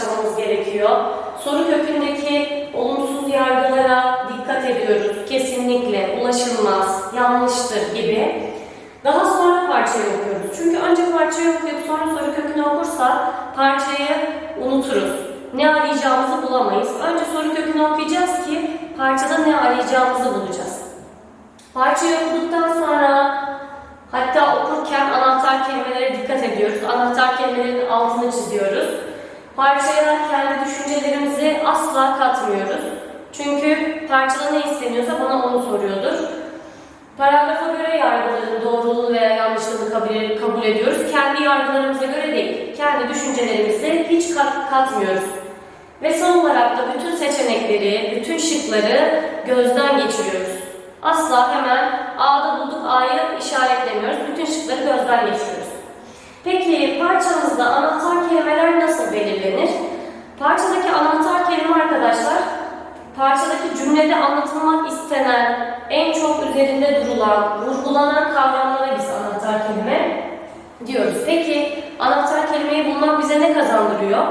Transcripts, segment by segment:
başlamamız gerekiyor. Soru kökündeki olumsuz yargılara dikkat ediyoruz. Kesinlikle, ulaşılmaz, yanlıştır gibi. Daha sonra parçayı okuyoruz. Çünkü önce parçayı okuyup sonra soru kökünü okursak parçayı unuturuz. Ne arayacağımızı bulamayız. Önce soru kökünü okuyacağız ki parçada ne arayacağımızı bulacağız. Parçayı okuduktan sonra hatta okurken anahtar kelimelere dikkat ediyoruz. Anahtar kelimelerin altını çiziyoruz. Parçaya kendi düşüncelerimizi asla katmıyoruz. Çünkü parçada ne isteniyorsa bana onu soruyordur. Paragrafa göre yargıların doğruluğunu veya yanlışlığını kabul, kabul ediyoruz. Kendi yargılarımıza göre değil, kendi düşüncelerimizi hiç kat, katmıyoruz. Ve son olarak da bütün seçenekleri, bütün şıkları gözden geçiriyoruz. Asla hemen A'da bulduk A'yı işaretlemiyoruz. Bütün şıkları gözden geçiriyoruz. Peki parçamızda anahtar kelimeler nasıl belirlenir? Parçadaki anahtar kelime arkadaşlar, parçadaki cümlede anlatılmak istenen, en çok üzerinde durulan, vurgulanan kavramlara biz anahtar kelime diyoruz. Peki anahtar kelimeyi bulmak bize ne kazandırıyor?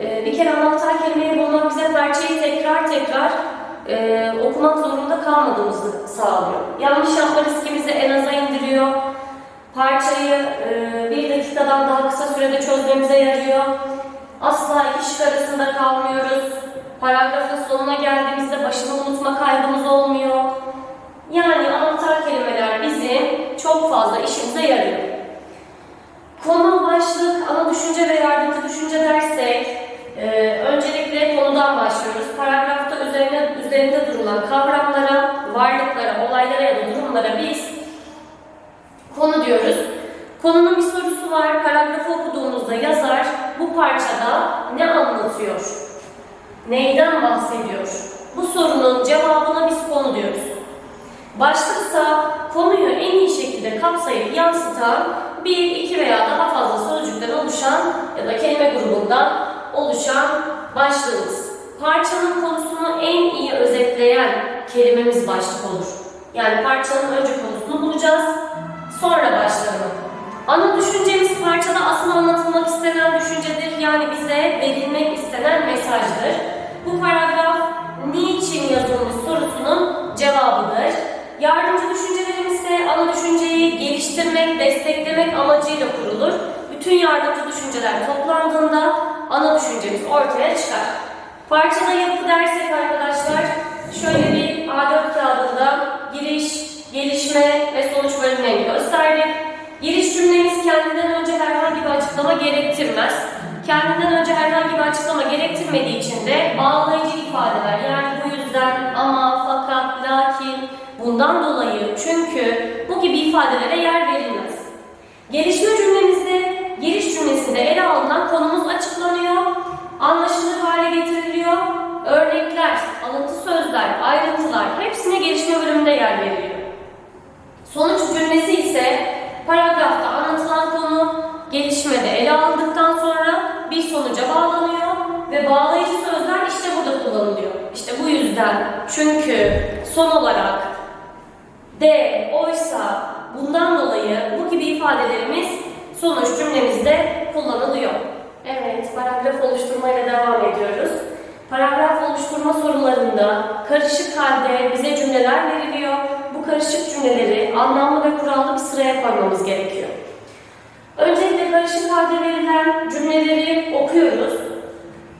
Ee, bir kere anahtar kelimeyi bulmak bize parçayı tekrar tekrar e, okumak zorunda kalmadığımızı sağlıyor. Yanlış yapma riskimizi en aza indiriyor. Parçayı e, bir dakikadan daha kısa sürede çözmemize yarıyor. Asla iki şık arasında kalmıyoruz. Paragrafın sonuna geldiğimizde başını unutma kaygımız olmuyor. Yani anahtar kelimeler bizim çok fazla işimize yarıyor. Konu, başlık, ana düşünce ve yardımcı düşünce dersek, e, öncelikle konudan başlıyoruz. Paragrafta üzerine, üzerinde durulan kavramlara, varlıklara, olaylara ya da durumlara biz konu diyoruz. Konunun bir sorusu var. Paragrafı okuduğumuzda yazar bu parçada ne anlatıyor? Neyden bahsediyor? Bu sorunun cevabına biz konu diyoruz. Başlıksa konuyu en iyi şekilde kapsayıp yansıtan bir, iki veya daha fazla sözcükten oluşan ya da kelime grubundan oluşan başlığımız. Parçanın konusunu en iyi özetleyen kelimemiz başlık olur. Yani parçanın önce konusunu bulacağız, sonra başlığını. Ana düşüncemiz parçada aslında anlatılmak istenen düşüncedir. Yani bize verilmek istenen mesajdır. Bu paragraf niçin yazılmış sorusunun cevabıdır. Yardımcı düşüncelerimiz ise ana düşünceyi geliştirmek, desteklemek amacıyla kurulur. Bütün yardımcı düşünceler toplandığında ana düşüncemiz ortaya çıkar. Parçada yapı dersek arkadaşlar, şöyle bir A4 kağıdında giriş, gelişme ve sonuç bölümlerini gösterdik. Giriş cümlemiz kendinden önce herhangi bir açıklama gerektirmez. Kendinden önce herhangi bir açıklama gerektirmediği için de bağlayıcı ifadeler yani bu yüzden, ama, fakat, lakin, bundan dolayı, çünkü bu gibi ifadelere yer verilmez. Gelişme cümlemizde, giriş cümlesinde ele alınan konumuz açıklanıyor, anlaşılır hale getiriliyor, örnekler, alıntı sözler, ayrıntılar hepsine gelişme bölümünde yer veriliyor. Sonuç cümlesi ise paragrafta anlatılan konu gelişmede ele alındıktan sonra bir sonuca bağlanıyor ve bağlayıcı sözler işte burada kullanılıyor. İşte bu yüzden, çünkü, son olarak, de, oysa, bundan dolayı bu gibi ifadelerimiz sonuç cümlemizde kullanılıyor. Evet, paragraf oluşturmayla devam ediyoruz. Paragraf oluşturma sorularında karışık halde bize cümleler veriliyor. Karışık cümleleri anlamlı ve kurallı bir sıraya koymamız gerekiyor. Öncelikle karışık halde verilen cümleleri okuyoruz.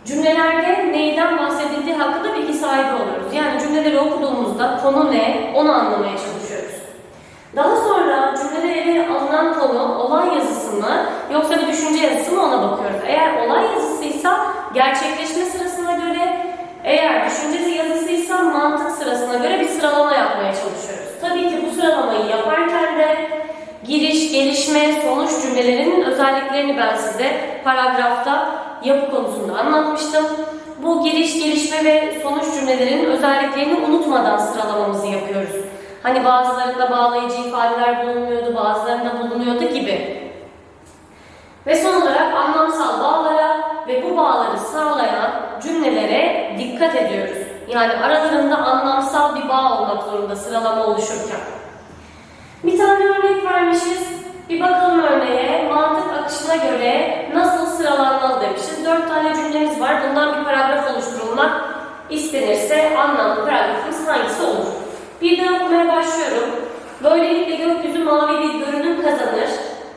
Cümlelerde neyden bahsedildiği hakkında bilgi sahibi oluyoruz. Yani cümleleri okuduğumuzda konu ne, onu anlamaya çalışıyoruz. Daha sonra cümlede ele alınan konu olay yazısı mı yoksa bir düşünce yazısı mı ona bakıyoruz. Eğer olay yazısıysa gerçekleşme sırasına göre, eğer düşünce yazısıysa mantık sırasına göre bir sıralama yapmaya çalışıyoruz. Tabii ki bu sıralamayı yaparken de giriş, gelişme, sonuç cümlelerinin özelliklerini ben size paragrafta yapı konusunda anlatmıştım. Bu giriş, gelişme ve sonuç cümlelerinin özelliklerini unutmadan sıralamamızı yapıyoruz. Hani bazılarında bağlayıcı ifadeler bulunmuyordu, bazılarında bulunuyordu gibi. Ve son olarak anlamsal bağlara ve bu bağları sağlayan cümlelere dikkat ediyoruz. Yani aralarında anlamsal bir bağ olmak zorunda sıra oluşurken. Bir tane örnek vermişiz. Bir bakalım örneğe. Mantık akışına göre nasıl sıralanmalı demişiz. Dört tane cümlemiz var. Bundan bir paragraf oluşturulmak istenirse anlamlı paragrafımız hangisi olur? Birden okumaya başlıyorum. Böylelikle gökyüzü mavi bir görünüm kazanır.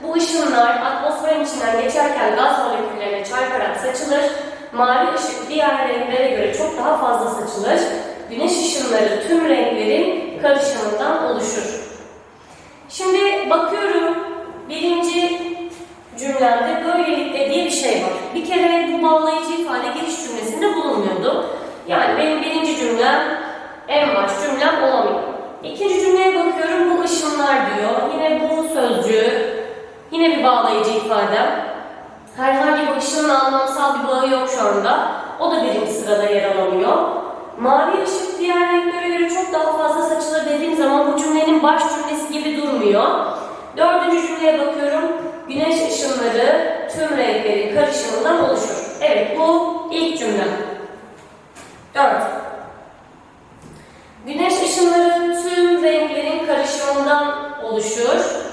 Bu ışınlar atmosferin içinden geçerken gaz moleküllerine çarparak saçılır. Mavi ışık diğer renklere göre çok daha fazla saçılır. Güneş ışınları tüm renklerin karışımından oluşur. Şimdi bakıyorum birinci cümlemde böylelikle diye bir şey var. Bir kere bu bağlayıcı ifade giriş cümlesinde bulunmuyordu. Yani benim birinci cümlem en baş cümlem olamıyor. İkinci cümleye bakıyorum bu ışınlar diyor. Yine bu sözcüğü, yine bir bağlayıcı ifade. Herhangi bir ışınla anlamsal bir bağı yok şu anda. O da birinci sırada yer alamıyor. Mavi ışık diğer renklere göre çok daha fazla saçılır dediğim zaman bu cümlenin baş cümlesi gibi durmuyor. Dördüncü cümleye bakıyorum. Güneş ışınları tüm renklerin karışımından oluşur. Evet bu ilk cümle. Dört. Güneş ışınları tüm renklerin karışımından oluşur.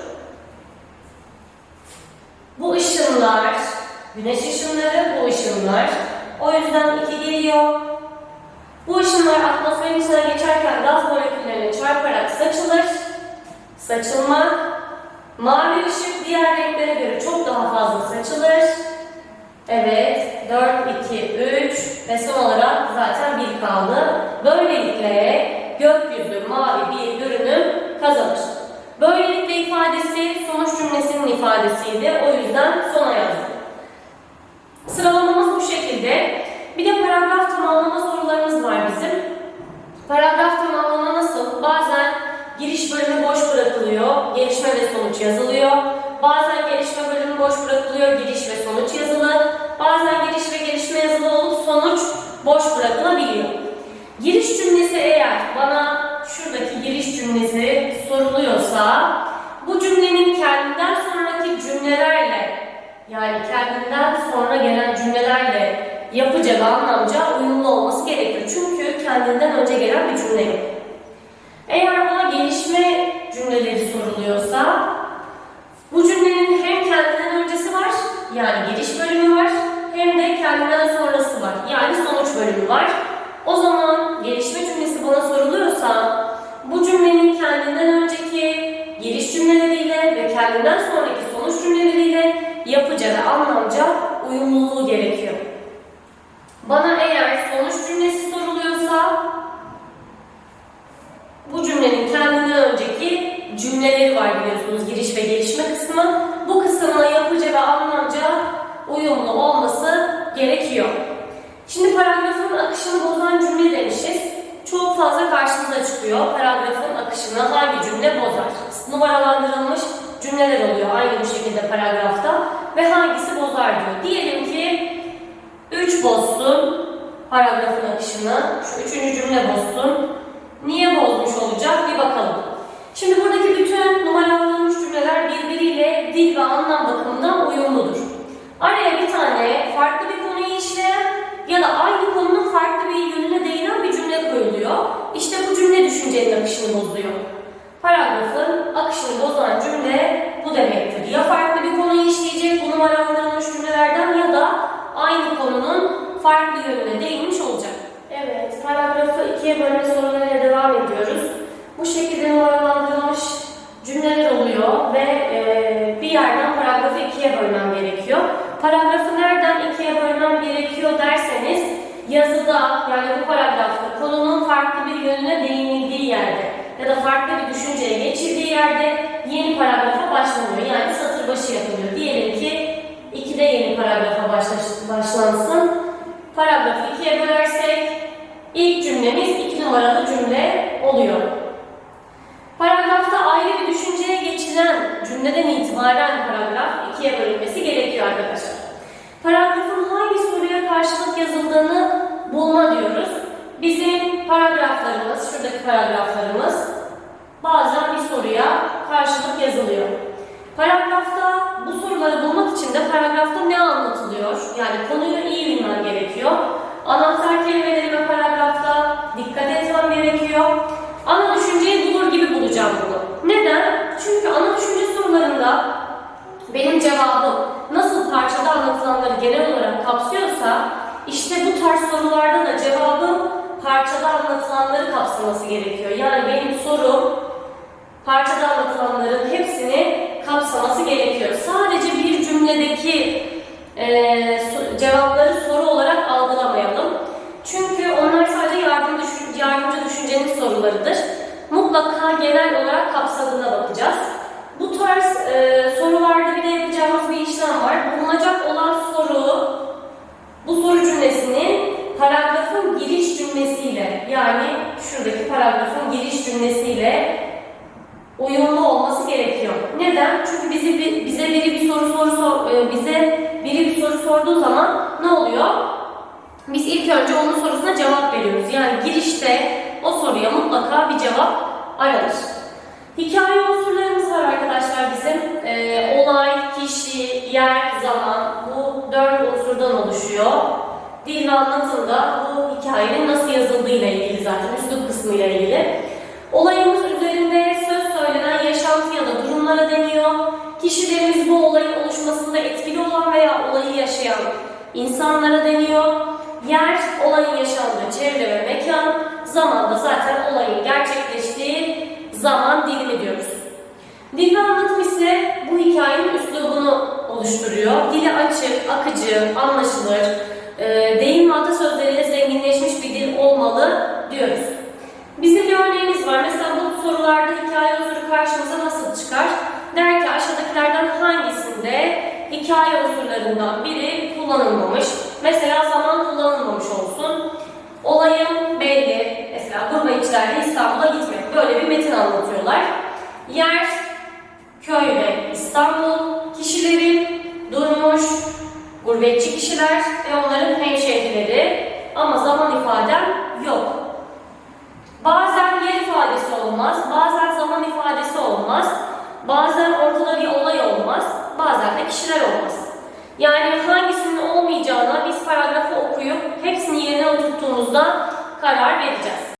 Bu ışınlar, güneş ışınları bu ışınlar. O yüzden iki geliyor. Bu ışınlar atmosferin içinden geçerken gaz moleküllerine çarparak saçılır. Saçılma. Mavi ışık diğer renklere göre çok daha fazla saçılır. Evet, 4, 2, 3 ve son olarak zaten 1 kaldı. Böylelikle gökyüzü mavi bir görünüm kazanır. Böylelikle ifadesi sonuç cümlesinin ifadesiydi. O yüzden sona yazdım. Sıralamamız bu şekilde. Bir de paragraf tamamlama sorularımız var bizim. Paragraf tamamlama nasıl? Bazen giriş bölümü boş bırakılıyor, gelişme ve sonuç yazılıyor. Bazen gelişme bölümü boş bırakılıyor, giriş ve sonuç yazılı. Bazen giriş ve gelişme yazılı olup sonuç boş bırakılabiliyor. Giriş cümlesi eğer bana şuradaki giriş cümlesi soruluyorsa bu cümlenin kendinden sonraki cümlelerle yani kendinden sonra gelen cümlelerle yapıca ve anlamca uyumlu olması gerekiyor. Çünkü kendinden önce gelen bir cümle yok. Eğer bana gelişme cümleleri soruluyorsa bu cümlenin hem kendinden öncesi var yani giriş bölümü var hem de kendinden sonrası var yani sonuç bölümü var. O zaman gelişme cümlesi bana soruluyorsa bu cümlenin kendinden önceki giriş cümleleriyle ve kendinden sonraki sonuç cümleleriyle yapıca ve anlamca uyumluluğu gerekiyor. Bana eğer sonuç cümlesi soruluyorsa bu cümlenin önceki cümleleri var biliyorsunuz giriş ve gelişme kısmı. Bu kısımla yapıca ve anlamca uyumlu olması gerekiyor. Şimdi paragrafın akışını bozan cümle demişiz. Çok fazla karşımıza çıkıyor. Paragrafın akışını hangi cümle bozar? Numaralandırılmış cümleler oluyor aynı bu şekilde paragrafta. Ve hangisi bozar diyor. Diyelim ki 3 bozsun paragrafın akışını. Şu üçüncü cümle bozsun. Niye bozmuş olacak bir bakalım. Şimdi buradaki bütün numaralandırılmış cümleler birbiriyle dil ve anlam bakımından uyumludur. Araya bir tane farklı bir konuyu işleyen ya da aynı konunun farklı bir yönüne değinen bir cümle koyuluyor. İşte bu cümle düşüncenin akışını bozuyor. Paragrafın akışını bozan cümle bu demektir. Ya farklı bir konuyu işleyecek bu numaralandırılmış cümlelerden ya da aynı konunun farklı yönüne değinmiş olacak. Evet, paragrafı ikiye bölme sorularıyla devam ediyoruz. Bu şekilde numaralandırılmış cümleler oluyor ve e, bir yerden paragrafı ikiye bölmem gerekiyor. Paragrafı nereden ikiye bölmem gerekiyor derseniz yazıda yani bu paragrafta konunun farklı bir yönüne değinildiği yerde ya da farklı bir düşünceye geçildiği yerde yeni paragrafa başlanıyor. Yani satır başı yapılıyor. Diyelim ki 2'de yeni paragrafa başla- başlansın. Paragrafı ikiye bölersek ilk cümlemiz iki numaralı cümle oluyor. Paragrafta ayrı bir düşünceye geçilen cümleden itibaren paragraf ikiye bölünmesi gerekiyor arkadaşlar. Paragrafın hangi soruya karşılık yazıldığını bulma diyoruz. Bizim paragraflarımız, şuradaki paragraflarımız bazen bir soruya karşılık yazılıyor. Paragrafta bu soruları bulmak için de paragrafta ne anlatılıyor? Yani konuyu iyi bilmen gerekiyor. Anahtar kelimelerime paragrafta dikkat etmem gerekiyor. Ana düşünceyi bulur gibi düşüneceğim bunu. Neden? Çünkü ana düşünce sorularında benim cevabım nasıl parçada anlatılanları genel olarak kapsıyorsa işte bu tarz sorularda da cevabım parçada anlatılanları kapsaması gerekiyor. Yani benim sorum parçada anlatılanların hepsini kapsaması gerekiyor. Sadece bir cümledeki e, cevapları soru olarak algılamayalım. Çünkü onlar sadece yardım düşün, yardımcı düşüncenin sorularıdır. Mutlaka genel olarak kapsadığına bakacağız. Bu tarz e, sorularda bir de yapacağımız bir işlem var. Bulunacak olan soru, bu soru cümlesinin paragrafın giriş cümlesiyle yani şuradaki paragrafın giriş cümlesiyle uyumlu olması gerekiyor. Neden? Çünkü bizi bi- bize biri bir soru soru sor, e, bize biri bir soru sorduğu zaman ne oluyor? Biz ilk önce onun sorusuna cevap veriyoruz. Yani girişte o soruya mutlaka bir cevap aranır. Hikaye unsurlarımız var arkadaşlar bizim. Ee, olay, kişi, yer, zaman bu dört unsurdan oluşuyor. Dil ve anlatım bu hikayenin nasıl yazıldığıyla ilgili zaten, üslup kısmıyla ilgili. Olayımız üzerinde söz söylenen yaşantı ya da durumlara deniyor. Kişilerimiz bu olayın oluşmasında etkili olan veya olayı yaşayan insanlara deniyor. Yer, olayın yaşandığı çevre ve mekan. Zaman da zaten olayın gerçekleştiği zaman dilimi diyoruz. Dil ve anlatım ise bu hikayenin üslubunu oluşturuyor. Dili açık, akıcı, anlaşılır, e, deyim ve atasözleriyle zenginleşmiş bir dil olmalı diyoruz. Bizim bir örneğimiz var. Mesela bu sorularda hikaye unsuru karşımıza nasıl çıkar? Der ki aşağıdakilerden hangisinde hikaye unsurlarından biri kullanılmamış? Mesela zaman kullanılmamış olsun. Olayın belli. Mesela gurbetçilerle İstanbul'a gitmek. Böyle bir metin anlatıyorlar. Yer, köy ve İstanbul. Kişileri, durmuş, gurbetçi kişiler ve onların hemşehrileri. Ama zaman ifadem yok. Bazen yer ifadesi olmaz, bazen zaman ifadesi olmaz, bazen ortada bir olay olmaz, bazen de kişiler olmaz. Yani hangisinin olmayacağına biz paragrafı okuyup hepsini yerine oturttuğumuzda karar vereceğiz.